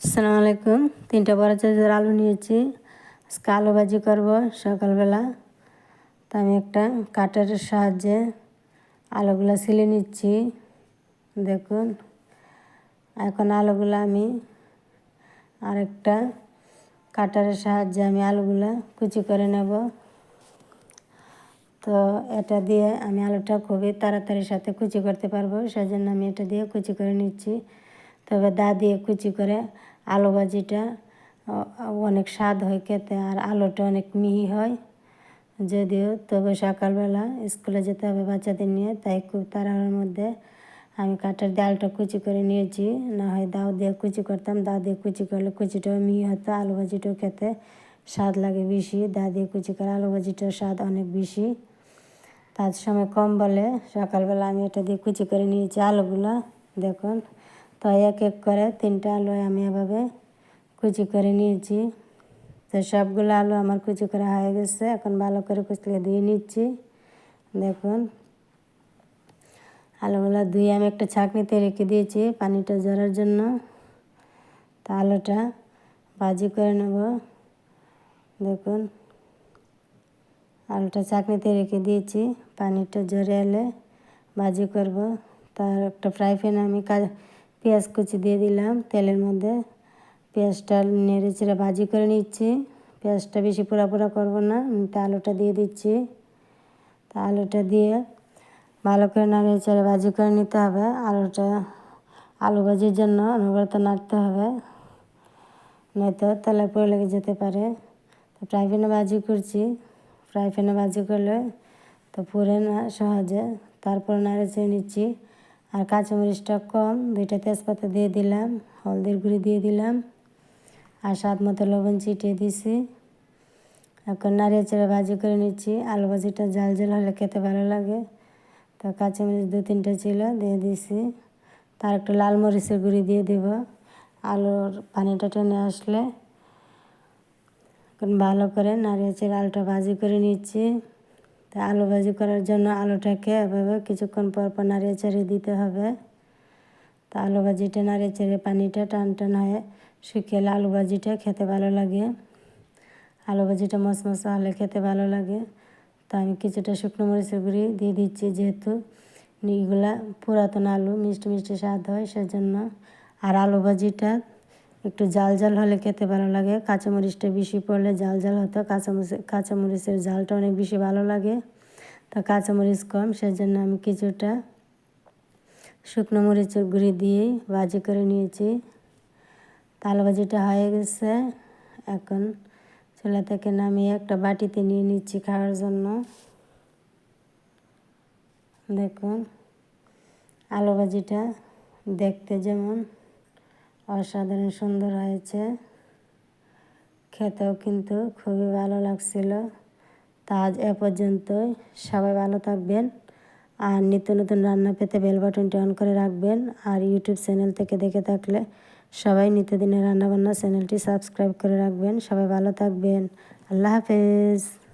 আসসালামু আলাইকুম। তিনটা বড় চার্জের আলু নিয়েছি। আজকে আলু ভাজি করব সকালবেলা। তা আমি একটা কাটারের সাহায্যে আলুগুলো ছিলে নিচ্ছি। দেখুন, এখন আলুগুলো আমি আরেকটা কাটারের সাহায্যে আমি আলুগুলো কুচি করে নেব। তো এটা দিয়ে আমি আলুটা খুবই তাড়াতাড়ির সাথে কুচি করতে পারব, সেজন্য আমি এটা দিয়ে কুচি করে নিচ্ছি। তবে দা দিয়ে কুচি করে আলু ভাজিটা অনেক স্বাদ হয় খেতে আর আলুটা অনেক মিহি হয়। যদিও তবে সকালবেলা স্কুলে যেতে হবে বাচ্চাদের নিয়ে, তাই খুব তাড়াহুড়োর মধ্যে আমি কাঠের ডালটা কুচি করে নিয়েছি। না হয় দাও দিয়ে কুচি করতাম দা দিয়ে কুচি করলে কুচিটাও মিহি হতো, আলু ভাজিটাও খেতে স্বাদ লাগে বেশি। দা দিয়ে কুচি করে আলু ভাজিটার স্বাদ অনেক বেশি। তার সময় কম বলে, সকালবেলা আমি এটা দিয়ে কুচি করে নিয়েছি আলুগুলো, দেখুন। তো এক এক করে, তিনটা আলু আমি এভাবে কুচি করে নিয়েছি। তো সবগুলো আলু আমার কুচি করা হয়ে গেছে, এখন ভালো করে কুচলে দিয়ে নিচ্ছি। দেখুন, আলুগুলো ধুয়ে আমি একটা ছাঁকনিতে রেখে দিয়েছি পানিটা ঝরার জন্য। তা আলুটা ভাজি করে নেব। দেখুন, আলুটা চাকনিতে রেখে দিয়েছি, পানিটা ঝরে এলে ভাজি করব। তার একটা ফ্রাই প্যানে আমি পেঁয়াজ কুচি দিয়ে দিলাম, তেলের মধ্যে পেঁয়াজটা নেড়ে চেড়ে ভাজি করে নিচ্ছি। পেঁয়াজটা বেশি পোড়া পোড়া করব না তা আলুটা দিয়ে দিচ্ছি। তা আলুটা দিয়ে ভালো করে নাড়িয়ে চেড়ে ভাজি করে নিতে হবে। আলুটা, আলু ভাজির জন্য অনবরত নাড়তে হবে, নয়তো তেলে পড়ে লেগে যেতে পারে। তো ফ্রাই প্যানে ভাজি করছি। ফ্রাই প্যানে ভাজি করলে তো পুরে না সহজে। তারপর নাড়ে চেয়ে নিচ্ছি। আর কাঁচামরিচটা কম, দুইটা তেজপাতা দিয়ে দিলাম, হলদির গুঁড়ি দিয়ে দিলাম, আর স্বাদ মতো লবণ চিটিয়ে দিছি। এখন নাড়িয়ে চেড়ে ভাজি করে নিচ্ছি। আলু ভাজিটা জাল জাল হলে খেতে ভালো লাগে। তো কাঁচামরিচ দু তিনটে ছিল, দিয়ে দিছি। তার একটু লাল মরিচের গুঁড়ি দিয়ে দেব। আলুর পানিটা টেনে আসলে এখন ভালো করে নাড়িয়ে চেড়ে আলুটা ভাজি করে নিচ্ছি। তা আলু ভাজি করার জন্য আলুটাকে এভাবে কিছুক্ষণ পর পর নাড়িয়ে চেড়ে দিতে হবে। তা আলু ভাজিটা নাড়িয়ে চেড়ে পানিটা টান টান হয়ে শুকিয়ে আলু ভাজিটা খেতে ভালো লাগে। আলু ভাজিটা মশমশা হলে খেতে ভালো লাগে। তো আমি কিছুটা শুকনো মরিচের গুঁড়ি দিয়ে দিচ্ছি যেহেতু এগুলা পুরাতন আলু মিষ্টি মিষ্টি স্বাদ হয় সেজন্য। আর আলু ভাজিটা একটু জাল জাল হলে খেতে ভালো লাগে। কাঁচামরিচটা বেশি পড়লে জাল জাল হতো। কাঁচামরিচ, কাঁচামরিচের জালটা অনেক বেশি ভালো লাগে। তো কাঁচামরিচ কম, সেজন্য আমি কিছুটা শুকনো মরিচের গুঁড়ি দিয়ে ভাজি করে নিয়েছি। তাল ভাজিটা হয়ে গেছে। এখন চুলা থেকে নামিয়ে একটা বাটিতে নিয়ে নিচ্ছি খাওয়ার জন্য। দেখুন, আলু ভাজিটা দেখতে যেমন অসাধারণ, সুন্দর হয়েছে। খেতেও কিন্তু খুবই ভালো লাগছিল। তা আজ এ পর্যন্তই। সবাই ভালো থাকবেন। আর নিত্য নতুন রান্না পেতে বেল বাটনটি অন করে রাখবেন। আর ইউটিউব চ্যানেল থেকে দেখে থাকলে সবাই নিত্যদিনের রান্নাবান্না চ্যানেলটি সাবস্ক্রাইব করে রাখবেন। সবাই ভালো থাকবেন। আল্লাহ হাফেজ।